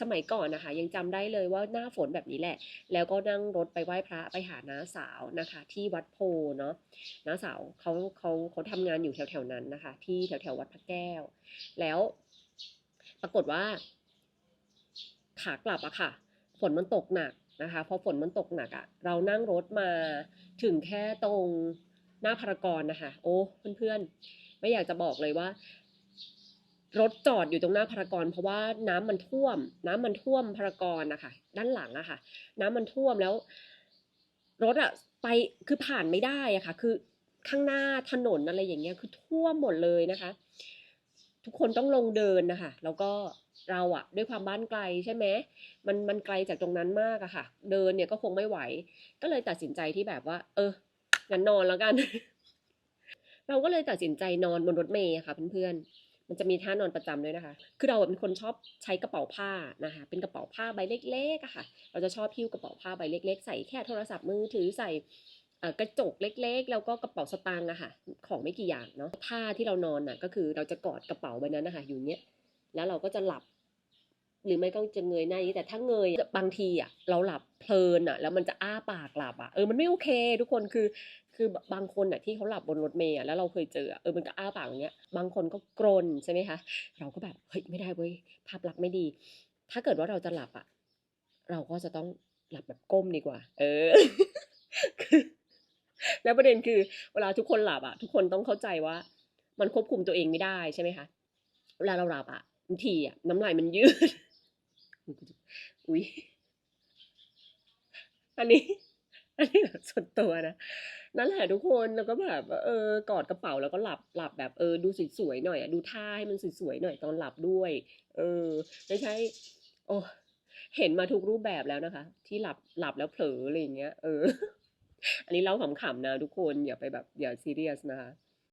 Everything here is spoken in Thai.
สมัยก่อนนะคะ ยังจำได้เลยว่าหน้าฝนแบบนี้แหละ แล้วก็นั่งรถไปไหว้พระไปหาน้าสาวนะคะ ที่วัดโพเนาะน้าสาวเขาเขาเขาทำงานอยู่แถวๆนั้นนะคะ ที่แถวแถวๆวัดพระแก้ว แล้วปรากฏว่าขากลับอะค่ะ ฝนมันตกหนักนะคะพอฝนมันตกหนักอะเรานั่งรถมาถึงแค่ตรงหน้าพารากอนนะคะ โอ้เพื่อนๆไม่อยากจะบอกเลยว่า รถจอดอยู่ตรงหน้าพารากอนเพราะว่าน้ำมันท่วม น้ำมันท่วมพารากอนนะคะด้านหลังอะค่ะ น้ำมันท่วมแล้ว รถอะไปคือผ่านไม่ได้อะค่ะ คือข้างหน้าถนนอะไรอย่างเงี้ยคือท่วมหมดเลยนะคะ ทุกคนต้องลงเดินนะคะแล้วก็เราอะด้วยความบ้านไกลใช่ไหมมันมันไกลจากตรงนั้นมากอะค่ะ เดินเนี่ยก็คงไม่ไหว ก็เลยตัดสินใจที่แบบว่า เอองั้นนอนแล้วกัน เราก็เลยตัดสินใจนอนบนรถเมย์อะค่ะเพื่อนๆ มันจะมีท่านอนประจำด้วยนะคะ คือเราเป็นคนชอบใช้กระเป๋าผ้านะคะ เป็นกระเป๋าผ้าใบเล็กๆอะค่ะ เราจะชอบหิ้วกระเป๋าผ้าใบเล็ก ๆ ใส่แค่โทรศัพท์มือถือใส่กระจกเล็กๆ แล้วก็กระเป๋าสตางค์อะค่ะ ของไม่กี่อย่างเนาะท่าที่เรานอนน่ะก็คือเราจะกอดกระเป๋าใบนั้นนะคะอยู่เนี้ย แล้วเราก็จะหลับ หรือไม่ก็จะเงยหน้าอย่างนี้แต่ถ้าเงยบางทีอะเราหลับเพลินอะแล้วมันจะอ้าปากหลับอะเออมันไม่โอเค ทุกคนคือ คือบางคนอะที่เขาหลับบนรถเมล์อะแล้วเราเคยเจออะเออมันก็อ้าปากอย่างเงี้ย บางคนก็กรนใช่ไหมคะ เราก็แบบเฮ้ยไม่ได้เว้ยภาพลักษณ์ไม่ดี ถ้าเกิดว่าเราจะหลับอะ เราก็จะต้องหลับแบบก้มดีกว่า เออคือแล้วประเด็นคือเวลาทุกคนหลับอะ ทุกคนต้องเข้าใจว่า มันควบคุมตัวเองไม่ได้ใช่ไหมคะ เวลาเราหลับอะบางทีอะน้ำลายมันยืด อุ้ยอันนี้ อันนี้แบบส่วนตัวนะนั่นแหละทุกคนแล้วก็แบบเออกอดกระเป๋าแล้วก็หลับหลับแบบเออดูสวยๆหน่อยอะดูท่าให้มันสวยๆหน่อยตอนหลับด้วย เออไม่ใช่โอ้เห็นมาทุกรูปแบบแล้วนะคะ ที่หลับหลับแล้วเผลออะไรอย่างเงี้ยเออ อันนี้เล่าขำๆนะทุกคนอย่าไปแบบอย่าซีเรียสนะคะ